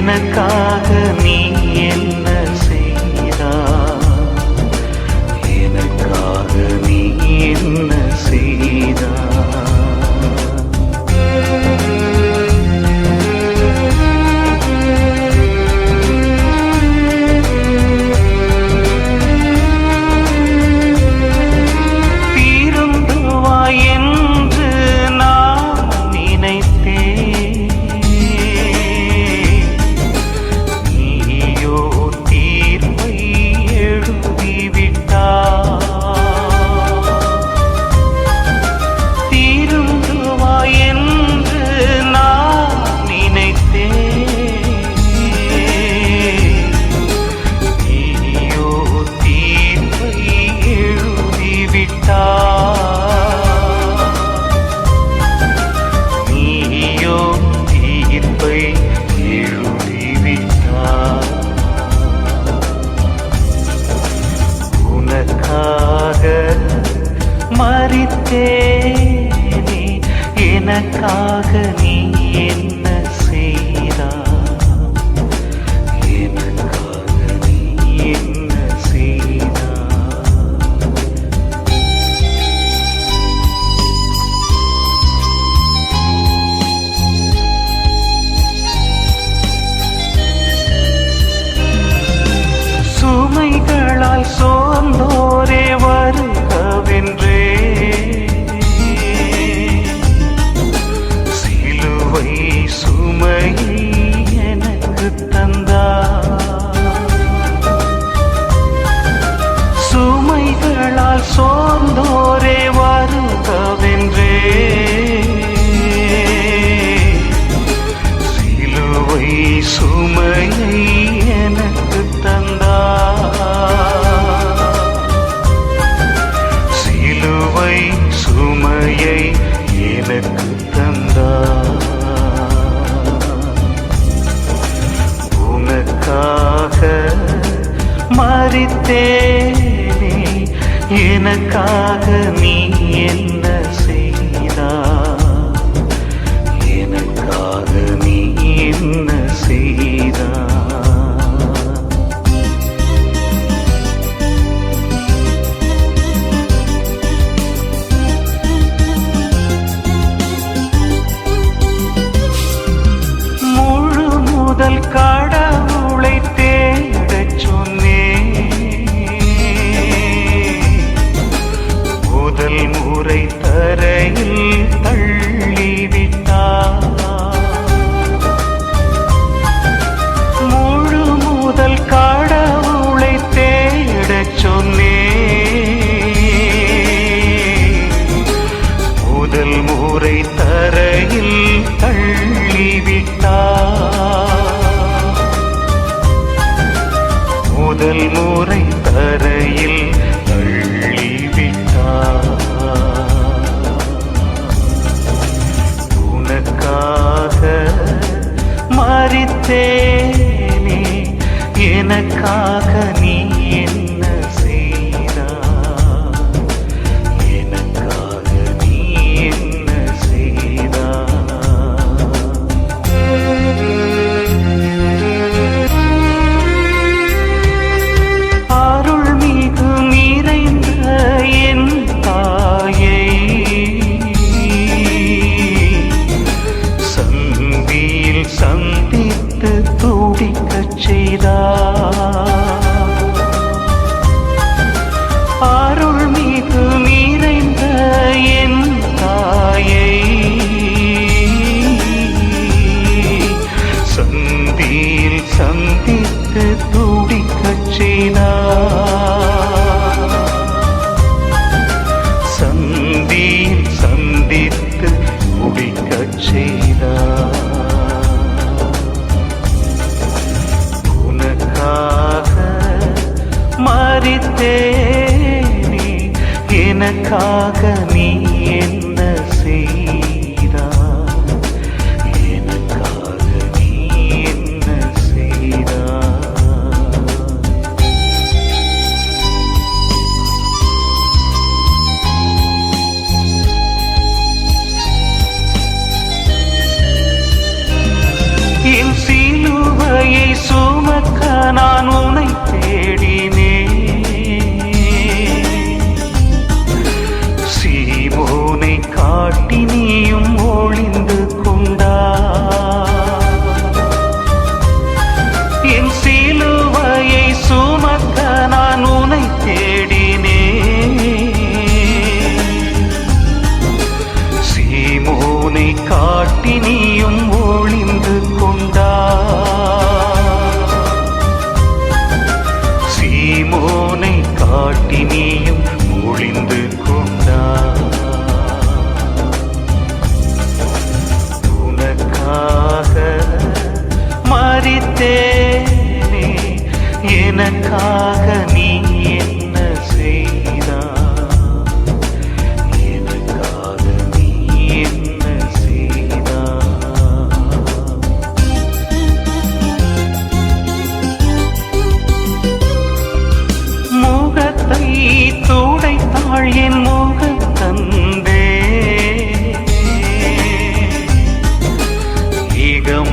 எனக்காக நீ எனக்காக நீ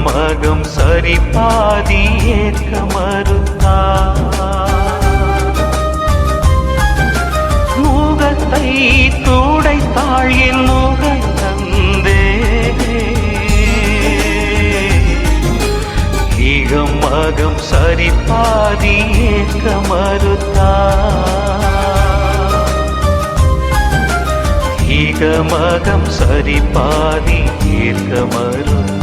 மகம் சரி பாதி ஏற்க மறுத்தா. மூகத்தை தூடைத்தாள் என் மூகத்தந்தே ஈகம் மகம் சரி பாதி ஏற்க மறுத்தா. ஈகமகம் சரி பாதி ஏற்க மறுத்தா.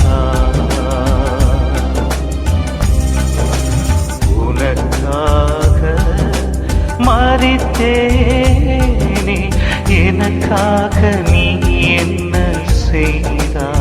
விசாரித்தேனே. எனக்காக நீ என்ன செய்தாய்?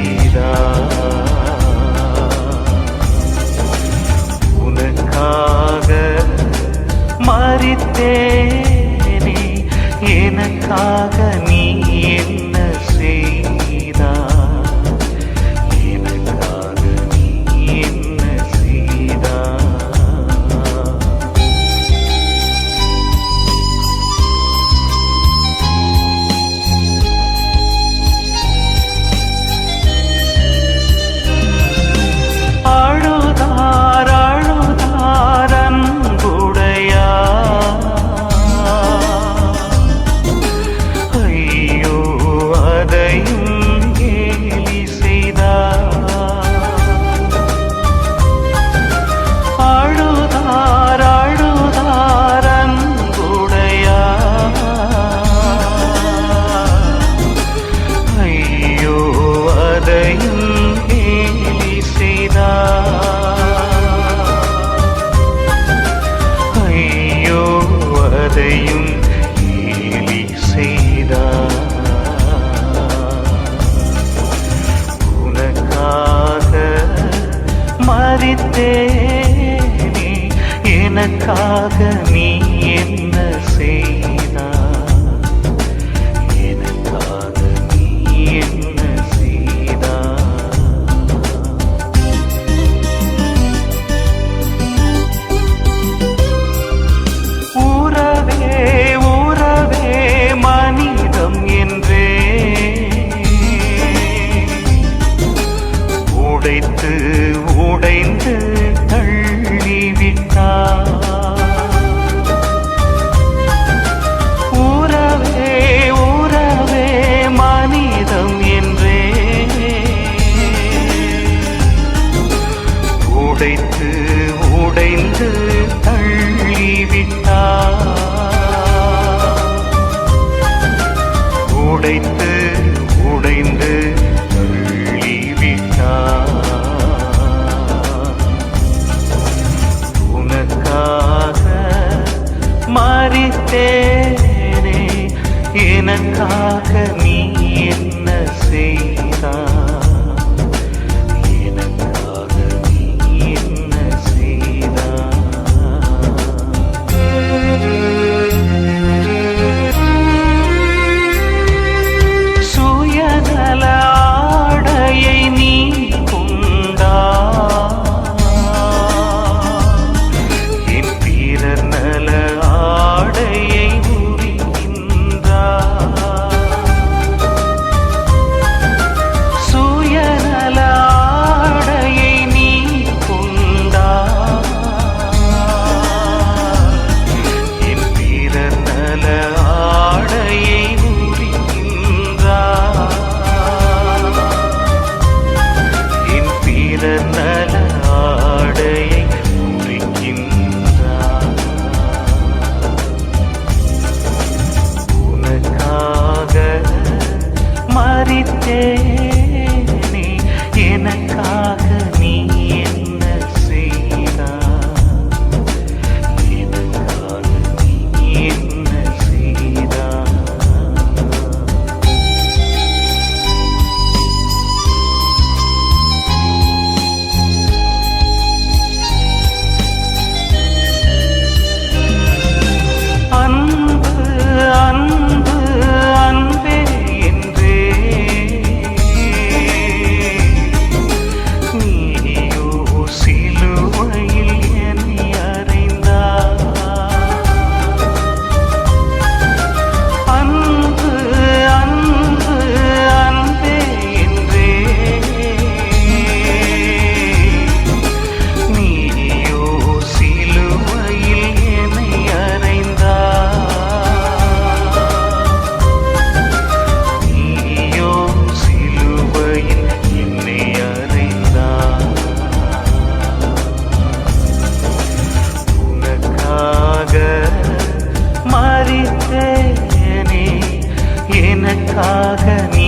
நீரா உனக்காக மறித்தேனே எனக்காக நீ என் எனக்காக நீ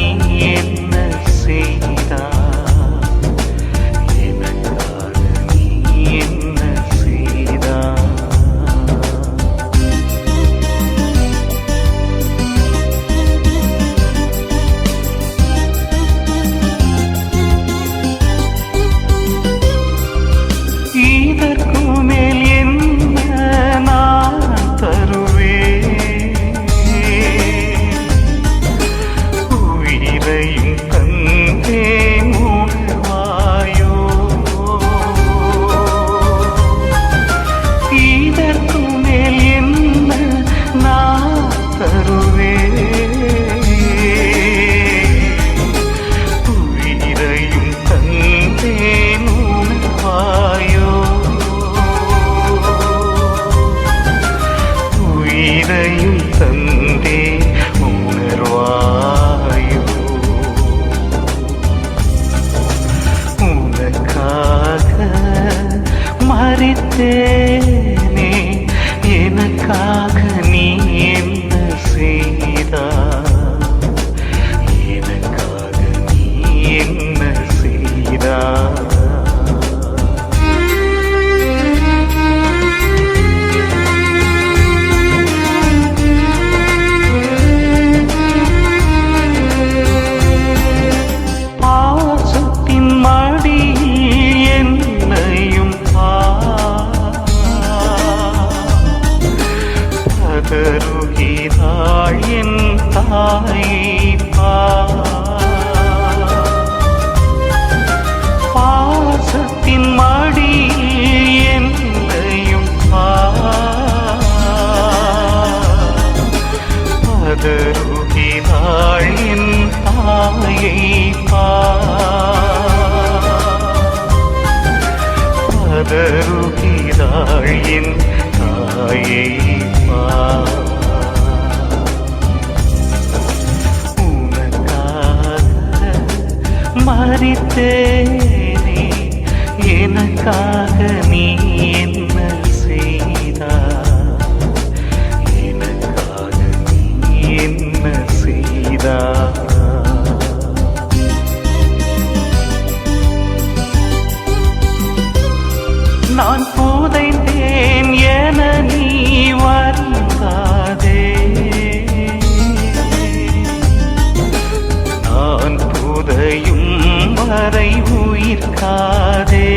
பாசத்தின் மடி என்னையும் பாதருகிதாழின் தாயை பாதருகிதாழின் தாயை பார்த்தேனே எனக்காக நீ என்ன செய்தா எனக்காக நீ என்ன செய்தா நான் புதைந்தேன் என நீ வருந்தாதே. வரை உயிர்காதே